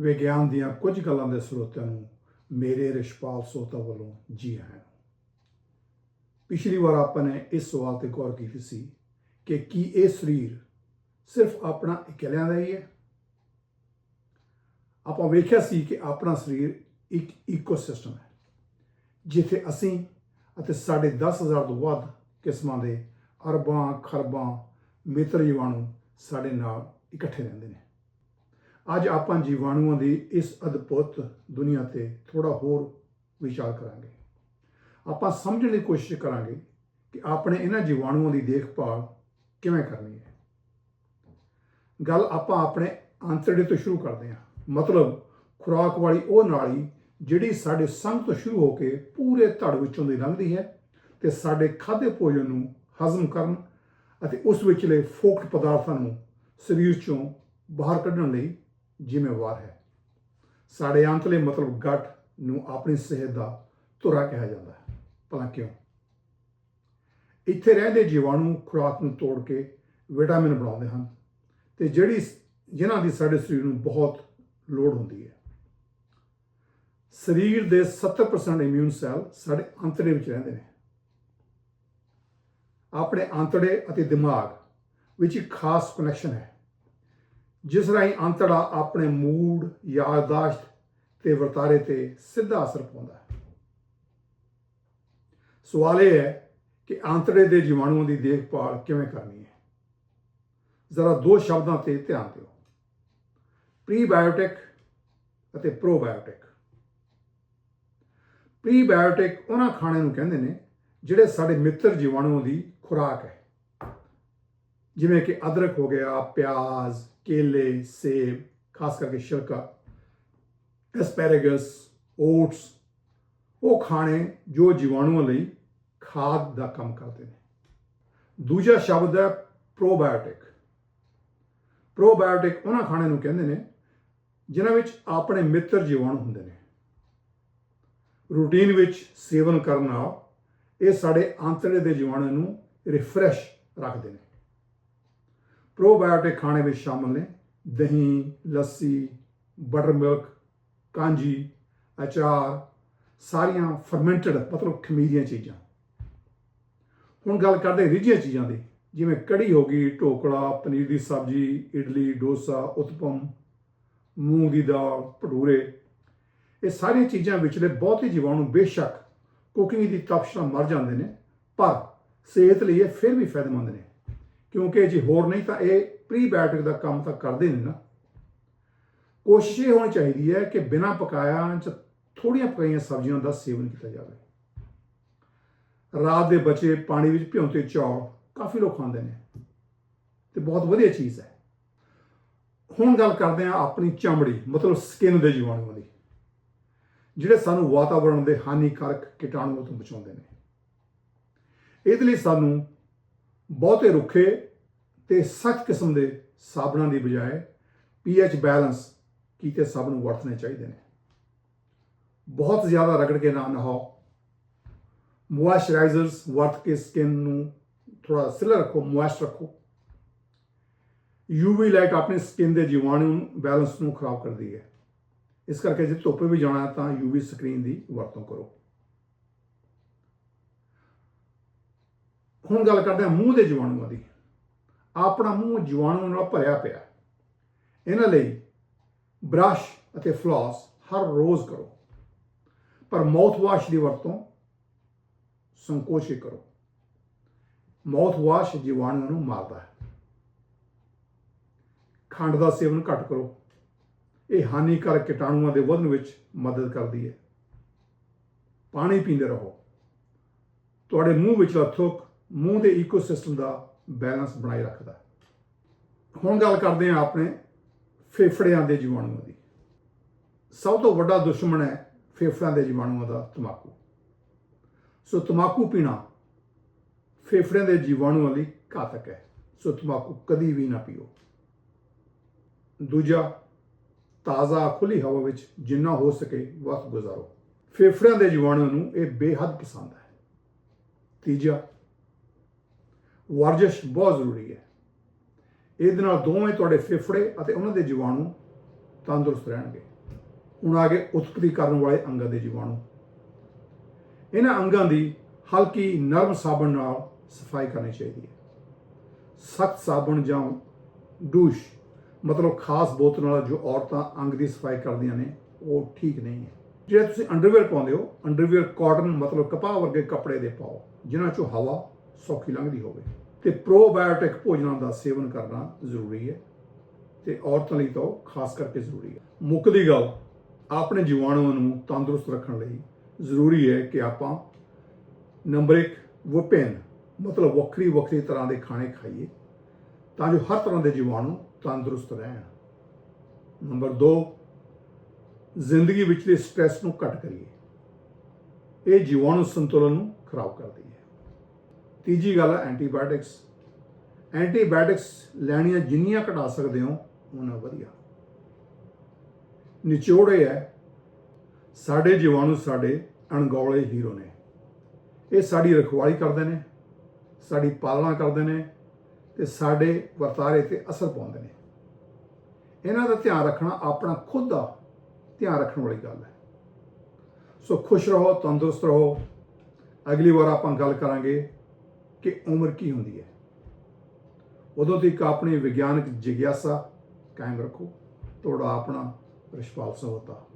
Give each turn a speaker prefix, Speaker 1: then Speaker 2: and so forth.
Speaker 1: ਵਿਗਿਆਨ ਦੀਆਂ ਕੁਝ ਗੱਲਾਂ ਦੇ ਸਰੋਤਿਆਂ ਨੂੰ ਮੇਰੇ ਰਿਸ਼ਪਾਲ ਸੋਤਾ ਵੱਲੋਂ ਜੀ ਆਇਆਂ ਪਿਛਲੀ ਵਾਰ ਆਪਾਂ ਨੇ ਇਸ ਸਵਾਲ ਤੇ ਗੌਰ ਕੀਤੀ ਸੀ ਕਿ ਕੀ ਇਹ ਸਰੀਰ ਸਿਰਫ ਆਪਣਾ ਇਕੱਲਿਆਂ ਦਾ ਹੀ ਹੈ? ਆਪਾਂ ਵੇਖਿਆ ਸੀ ਕਿ ਆਪਣਾ ਸਰੀਰ ਇੱਕ ਇਕੋਸਿਸਟਮ ਹੈ, ਜਿੱਥੇ ਅਸੀਂ ਅਤੇ ਸਾਡੇ 10000 ਤੋਂ ਵੱਧ ਕਿਸਮਾਂ ਦੇ ਅਰਬਾਂ, ਖਰਬਾਂ, ਮਿੱਤਰ ਜੀਵਾਣੂ ਸਾਡੇ ਨਾਲ ਇਕੱਠੇ ਰਹਿੰਦੇ ਨੇ। ਅੱਜ ਆਪਾਂ ਜੀਵਾਣੂਆਂ ਦੀ ਇਸ ਅਦਭੁਤ ਦੁਨੀਆ ਤੇ ਥੋੜਾ ਹੋਰ ਵਿਚਾਰ ਕਰਾਂਗੇ। ਆਪਾਂ ਸਮਝਣ ਦੀ ਕੋਸ਼ਿਸ਼ ਕਰਾਂਗੇ ਕਿ ਆਪਣੇ ਇਹਨਾਂ ਜੀਵਾਣੂਆਂ ਦੀ ਦੇਖਭਾਲ ਕਿਵੇਂ ਕਰਨੀ ਹੈ। ਗੱਲ ਆਪਾਂ ਆਪਣੇ ਆਂਤੜੇ ਤੋਂ ਸ਼ੁਰੂ ਕਰਦੇ ਹਾਂ। ਮਤਲਬ ਖੁਰਾਕ ਵਾਲੀ ਉਹ ਨਾਲੀ ਜਿਹੜੀ ਸਾਡੇ ਸੰਗ ਤੋਂ ਸ਼ੁਰੂ ਹੋ ਕੇ ਪੂਰੇ ਧੜ ਵਿੱਚੋਂ ਦੀ ਲੰਘਦੀ ਹੈ ਤੇ ਸਾਡੇ ਖਾਦੇ ਭੋਜਨ ਨੂੰ ਹਜ਼ਮ ਕਰਨ ਅਤੇ ਉਸ ਵਿਚਲੇ ਫੋਕਟ ਪਦਾਰਥਾਂ ਨੂੰ ਸਰੀਰ ਚੋਂ ਬਾਹਰ ਕੱਢਣ ਲਈ ਜ਼ਿੰਮੇਵਾਰ ਹੈ। ਸਾਡੇ ਅੰਤਲੇ ਮਤਲਬ ਗੱਠ ਨੂੰ ਆਪਣੀ ਸਿਹਤ ਦਾ ਧੁਰਾ ਕਿਹਾ ਜਾਂਦਾ ਹੈ। ਭਲਾ ਕਿਉਂ? ਇੱਥੇ ਰਹਿੰਦੇ ਜੀਵਾਣੂ ਖੁਰਾਕ ਨੂੰ ਤੋੜ ਕੇ ਵਿਟਾਮਿਨ ਬਣਾਉਂਦੇ ਹਨ ਤੇ ਜਿਹੜੀ ਜਿਨ੍ਹਾਂ ਦੀ ਸਾਡੇ ਸਰੀਰ ਨੂੰ ਬਹੁਤ ਲੋੜ ਹੁੰਦੀ ਹੈ। ਸਰੀਰ ਦੇ 70% ਇਮਿਊਨ ਸੈੱਲ ਸਾਡੇ ਅੰਤੜੇ ਵਿੱਚ ਰਹਿੰਦੇ ਨੇ। ਆਪਣੇ ਅੰਤੜੇ ਅਤੇ ਦਿਮਾਗ ਵਿੱਚ ਇੱਕ ਖਾਸ ਕਨੈਕਸ਼ਨ ਹੈ। ਜਿਸ ਰਾਹੀਂ ਅੰਤੜਾ ਆਪਣੇ ਮੂਡ ਯਾਦਦਾਸ਼ਤ ਤੇ ਵਰਤਾਰੇ ਤੇ ਸਿੱਧਾ ਅਸਰ ਪਾਉਂਦਾ ਹੈ। ਸਵਾਲ ਇਹ ਹੈ ਕਿ ਅੰਤੜੇ ਦੇ ਜੀਵਾਣੂਆਂ ਦੀ ਦੇਖਭਾਲ ਕਿਵੇਂ ਕਰਨੀ ਹੈ? ਜ਼ਰਾ ਦੋ ਸ਼ਬਦਾਂ ਤੇ ਧਿਆਨ ਦਿਓ। ਪ੍ਰੀਬਾਇਓਟਿਕ ਅਤੇ ਪ੍ਰੋਬਾਇਓਟਿਕ। ਪ੍ਰੀਬਾਇਓਟਿਕ ਉਹਨਾਂ ਖਾਣੇ ਨੂੰ ਕਹਿੰਦੇ ਨੇ ਜਿਹੜੇ ਸਾਡੇ ਮਿੱਤਰ ਜੀਵਾਣੂਆਂ ਦੀ ਖੁਰਾਕ ਹੈ। ਜਿਵੇਂ ਕਿ ਅਦਰਕ ਹੋ ਗਿਆ, ਪਿਆਜ਼ ਕੇਲੇ ਸੇਬ ਖਾਸ ਕਰਕੇ ਛਿਲਕਾ ਐਸਪੈਰੇਗਸ ਓਟਸ ਉਹ ਖਾਣੇ ਜੋ ਜੀਵਾਣੂਆਂ ਲਈ ਖਾਦ ਦਾ ਕੰਮ ਕਰਦੇ ਨੇ। ਦੂਜਾ ਸ਼ਬਦ ਹੈ ਪ੍ਰੋਬਾਇਓਟਿਕ ਪ੍ਰੋਬਾਇਓਟਿਕ ਉਹਨਾਂ ਖਾਣੇ ਨੂੰ ਕਹਿੰਦੇ ਨੇ ਜਿਨ੍ਹਾਂ ਵਿੱਚ ਆਪਣੇ ਮਿੱਤਰ ਜੀਵਾਣੂ ਹੁੰਦੇ ਨੇ। ਰੂਟੀਨ ਵਿੱਚ ਸੇਵਨ ਕਰਨ ਨਾਲ ਇਹ ਸਾਡੇ ਆਂਤੜੇ ਦੇ ਜੀਵਾਣੂ ਨੂੰ ਰਿਫਰੈਸ਼ ਰੱਖਦੇ ਨੇ। ਪ੍ਰੋਬਾਇਓਟਿਕ ਖਾਣੇ ਵਿੱਚ ਸ਼ਾਮਲ ਨੇ। ਦਹੀਂ, ਲੱਸੀ ਬਟਰ ਮਿਲਕ ਕਾਂਜੀ, ਅਚਾਰ, ਸਾਰੀਆਂ ਫਰਮੈਂਟਡ ਮਤਲਬ ਖਮੀਰੀਆਂ ਚੀਜ਼ਾਂ। ਹੁਣ ਗੱਲ ਕਰਦੇ ਰਿਝੀਆਂ ਚੀਜ਼ਾਂ ਦੀ, ਜਿਵੇਂ ਕੜੀ ਹੋ ਗਈ, ਢੋਕਲਾ, ਪਨੀਰ ਦੀ ਸਬਜ਼ੀ, ਇਡਲੀ, ਡੋਸਾ, ਉਤਪਮ, ਮੂੰਗ ਦੀ ਦਾਲ, ਭਟੂਰੇ। ਇਹ ਸਾਰੀਆਂ ਚੀਜ਼ਾਂ ਵਿਚਲੇ ਬਹੁਤੇ ਜੀਵਾਣੂ ਬੇਸ਼ੱਕ ਕੁਕਿੰਗ ਦੀ ਤਪਸ਼ ਨਾਲ ਮਰ ਜਾਂਦੇ ਨੇ, ਪਰ ਸਿਹਤ ਲਈ ਇਹ ਫਿਰ ਵੀ ਫਾਇਦੇਮੰਦ ਨੇ। ਕਿਉਂਕਿ ਜੇ ਹੋਰ ਨਹੀਂ ਤਾਂ ਇਹ ਪ੍ਰੀ ਬਾਇਓਟਿਕ ਦਾ ਕੰਮ ਤਾਂ ਕਰਦੇ ਨੇ ਨਾ। ਕੋਸ਼ਿਸ਼ ਇਹ ਹੋਣੀ ਚਾਹੀਦੀ ਹੈ ਕਿ ਬਿਨਾਂ ਪਕਾਇਆ ਚ ਥੋੜੀਆਂ ਪਕਾਈਆਂ ਸਬਜ਼ੀਆਂ ਦਾ ਸੇਵਨ ਕੀਤਾ ਜਾਵੇ। ਰਾਤ ਦੇ ਬਚੇ ਪਾਣੀ ਵਿੱਚ ਭਿਉਂਤੇ ਚੌਲ ਕਾਫੀ ਲੋਕ ਖਾਂਦੇ ਨੇ ਤੇ ਬਹੁਤ ਵਧੀਆ ਚੀਜ਼ ਹੈ। ਹੁਣ ਗੱਲ ਕਰਦੇ ਹਾਂ ਆਪਣੀ ਚਮੜੀ, ਮਤਲਬ ਸਕਿਨ ਦੇ ਜੀਵਾਣੂਆਂ ਦੀ, ਜਿਹੜੇ ਸਾਨੂੰ ਵਾਤਾਵਰਣ ਦੇ ਹਾਨੀਕਾਰਕ ਕੀਟਾਣੂਆਂ ਤੋਂ ਬਚਾਉਂਦੇ ਨੇ। ਇਹਦੇ ਲਈ ਸਾਨੂੰ ਬਹੁਤੇ ਰੁੱਖੇ ਤੇ ਸਖਤ ਕਿਸਮ ਦੇ ਸਾਬਣਾਂ ਦੀ ਬਜਾਏ ਪੀਐਚ ਬੈਲੈਂਸ ਕੀਤੇ ਸਭ ਨੂੰ ਵਰਤਣੇ ਚਾਹੀਦੇ ਨੇ। ਬਹੁਤ ਜ਼ਿਆਦਾ ਰਗੜ ਕੇ ਨਾ ਨਹਾਓ। ਮੋਇਸਚਰਾਈਜ਼ਰਸ ਵਰਤ ਕੇ ਸਕਿਨ ਨੂੰ ਥੋੜਾ ਸਿਲਰ ਰੱਖੋ, ਮੋਇਸਟ ਰੱਖੋ। ਯੂਵੀ ਲਾਈਟ ਆਪਣੀ ਸਕਿਨ ਦੇ ਜੀਵਾਣੂ ਬੈਲੈਂਸ ਨੂੰ ਖਰਾਬ ਕਰਦੀ ਹੈ। ਇਸ ਕਰਕੇ ਜੇ ਧੁੱਪ ਵੀ ਜਾਣਾ ਹੈ ਤਾਂ ਯੂਵੀ ਸਕਰੀਨ ਦੀ ਵਰਤੋਂ ਕਰੋ। ਹੁਣ ਗੱਲ ਕਰਦੇ ਹਾਂ ਮੂੰਹ ਦੇ ਜੀਵਾਣੂਆਂ ਦੀ। ਆਪਣਾ ਮੂੰਹ ਜੀਵਾਣੂ ਨਾਲ ਭਰਿਆ ਪਿਆ ਇਹਨਾਂ ਲਈ ਬ੍ਰਸ਼ ਅਤੇ ਫਲਾਸ ਹਰ ਰੋਜ਼ ਕਰੋ। ਪਰ ਮਾਊਥ ਵਾਸ਼ ਦੀ ਵਰਤੋਂ ਸੰਕੋਚ ਹੀ ਕਰੋ। ਮਾਊਥ ਵਾਸ਼ ਜੀਵਾਣੂ ਨੂੰ ਮਾਰਦਾ ਹੈ। ਖੰਡ ਦਾ ਸੇਵਨ ਘੱਟ ਕਰੋ। ਇਹ ਹਾਨੀਕਾਰਕ ਕੀਟਾਣੂਆਂ ਦੇ ਵਧਣ ਵਿੱਚ ਮਦਦ ਕਰਦੀ ਹੈ। ਪਾਣੀ ਪੀਂਦੇ ਰਹੋ। ਤੁਹਾਡੇ ਮੂੰਹ ਵਿੱਚ ਥੁੱਕ ਮੂੰਹ ਦੇ ਇਕੋਸਿਸਟਮ ਦਾ ਬੈਲੈਂਸ ਬਣਾਈ ਰੱਖਦਾ। ਹੁਣ ਗੱਲ ਕਰਦੇ ਹਾਂ ਆਪਣੇ ਫੇਫੜਿਆਂ ਦੇ ਜੀਵਾਣੂਆਂ ਦੀ। ਸਭ ਤੋਂ ਵੱਡਾ ਦੁਸ਼ਮਣ ਹੈ ਫੇਫੜਿਆਂ ਦੇ ਜੀਵਾਣੂਆਂ ਦਾ ਤਮਾਕੂ। ਸੋ ਤਮਾਕੂ ਪੀਣਾ ਫੇਫੜਿਆਂ ਦੇ ਜੀਵਾਣੂਆਂ ਲਈ ਘਾਤਕ ਹੈ। ਸੋ ਤਮਾਕੂ ਕਦੀ ਵੀ ਨਾ ਪੀਓ। ਦੂਜਾ, ਤਾਜ਼ਾ ਖੁੱਲੀ ਹਵਾ ਵਿੱਚ ਜਿੰਨਾ ਹੋ ਸਕੇ ਵਕਤ ਗੁਜ਼ਾਰੋ। ਫੇਫੜਿਆਂ ਦੇ ਜੀਵਾਣੂਆਂ ਨੂੰ ਇਹ ਬੇਹੱਦ ਪਸੰਦ ਹੈ। ਤੀਜਾ ਵਰਜਿਸ਼ ਬਹੁਤ ਜ਼ਰੂਰੀ ਹੈ। ਇਹਦੇ ਨਾਲ ਦੋਵੇਂ ਤੁਹਾਡੇ ਫੇਫੜੇ ਅਤੇ ਉਹਨਾਂ ਦੇ ਜੀਵਾਣੂ ਤੰਦਰੁਸਤ ਰਹਿਣਗੇ। ਹੁਣ ਆ ਗਏ ਉਤਪਤੀ ਕਰਨ ਵਾਲੇ ਅੰਗਾਂ ਦੇ ਜੀਵਾਣੂ। ਇਹਨਾਂ ਅੰਗਾਂ ਦੀ ਹਲਕੀ ਨਰਮ ਸਾਬਣ ਨਾਲ ਸਫ਼ਾਈ ਕਰਨੀ ਚਾਹੀਦੀ ਹੈ। ਸਖਤ ਸਾਬਣ ਜਾਂ ਡੂਸ਼, ਮਤਲਬ ਖਾਸ ਬੋਤਲ ਨਾਲ ਜੋ ਔਰਤਾਂ ਅੰਗ ਦੀ ਸਫ਼ਾਈ ਕਰਦੀਆਂ ਨੇ, ਉਹ ਠੀਕ ਨਹੀਂ ਹੈ। ਜੇ ਤੁਸੀਂ ਅੰਡਰਵੇਅਰ ਪਾਉਂਦੇ ਹੋ, ਅੰਡਰਵੇਅਰ ਕਾਟਨ ਮਤਲਬ ਕਪਾਹ ਵਰਗੇ ਕੱਪੜੇ ਦੇ ਪਾਓ, ਜਿਨ੍ਹਾਂ ਚੋਂ ਹਵਾ ਸੌਖੀ ਲੰਘਦੀ ਹੋਵੇ। ਤੇ ਪ੍ਰੋਬਾਇਓਟਿਕ ਭੋਜਨਾਂ ਦਾ ਸੇਵਨ ਕਰਨਾ ਜ਼ਰੂਰੀ ਹੈ ਤੇ ਔਰਤਾਂ ਲਈ ਤਾਂ ਉਹ ਖਾਸ ਕਰਕੇ ਜ਼ਰੂਰੀ ਹੈ। ਮੁੱਕਦੀ ਗੱਲ, ਆਪਣੇ ਜੀਵਾਣੂਆਂ ਨੂੰ ਤੰਦਰੁਸਤ ਰੱਖਣ ਲਈ ਜ਼ਰੂਰੀ ਹੈ ਕਿ ਆਪਾਂ ਨੰਬਰ 1 ਵਿਭਿੰਨ ਮਤਲਬ ਵੱਖਰੀ ਵੱਖਰੀ ਤਰ੍ਹਾਂ ਦੇ ਖਾਣੇ ਖਾਈਏ ਤਾਂ ਜੋ ਹਰ ਤਰ੍ਹਾਂ ਦੇ ਜੀਵਾਣੂ ਤੰਦਰੁਸਤ ਰਹਿਣ। ਨੰਬਰ 2 ਜ਼ਿੰਦਗੀ ਵਿਚਲੇ ਸਟ੍ਰੈਸ ਨੂੰ ਘੱਟ ਕਰੀਏ। ਇਹ ਜੀਵਾਣੂ ਸੰਤੁਲਨ ਨੂੰ ਖਰਾਬ ਕਰਦੀ ਹੈ ਤੀਜੀ ਗੱਲ ਹੈ ਐਂਟੀਬਾਇਓਟਿਕਸ। ਐਂਟੀਬਾਇਓਟਿਕਸ ਲੈਣੀਆਂ ਜਿੰਨੀਆਂ ਘਟਾ ਸਕਦੇ ਹੋ ਉਹਨਾਂ ਵਧੀਆ। ਨਿਚੋੜ ਇਹ ਹੈ, ਸਾਡੇ ਜੀਵਾਣੂ ਸਾਡੇ ਅਣਗੌਲੇ ਹੀਰੋ ਨੇ। ਇਹ ਸਾਡੀ ਰਖਵਾਲੀ ਕਰਦੇ ਨੇ, ਸਾਡੀ ਪਾਲਣਾ ਕਰਦੇ ਨੇ ਤੇ ਸਾਡੇ ਵਰਤਾਰੇ ਤੇ ਅਸਰ ਪਾਉਂਦੇ ਨੇ। ਇਹਨਾਂ ਦਾ ਧਿਆਨ ਰੱਖਣਾ ਆਪਣਾ ਖੁਦ ਦਾ ਧਿਆਨ ਰੱਖਣ ਵਾਲੀ ਗੱਲ ਹੈ। ਸੋ ਖੁਸ਼ ਰਹੋ, ਤੰਦਰੁਸਤ ਰਹੋ। ਅਗਲੀ ਵਾਰ ਆਪਾਂ ਗੱਲ ਕਰਾਂਗੇ ਕਿ ਉਮਰ ਕੀ ਹੁੰਦੀ ਹੈ? ਉਦੋਂ ਤੱਕ ਆਪਣੀ ਵਿਗਿਆਨਕ ਜਿਗਿਆਸਾ ਕਾਇਮ ਰੱਖੋ, ਤੁਹਾਡਾ ਆਪਣਾ ਰਿਸ਼ਪਾਲ ਸਹੋਤਾ।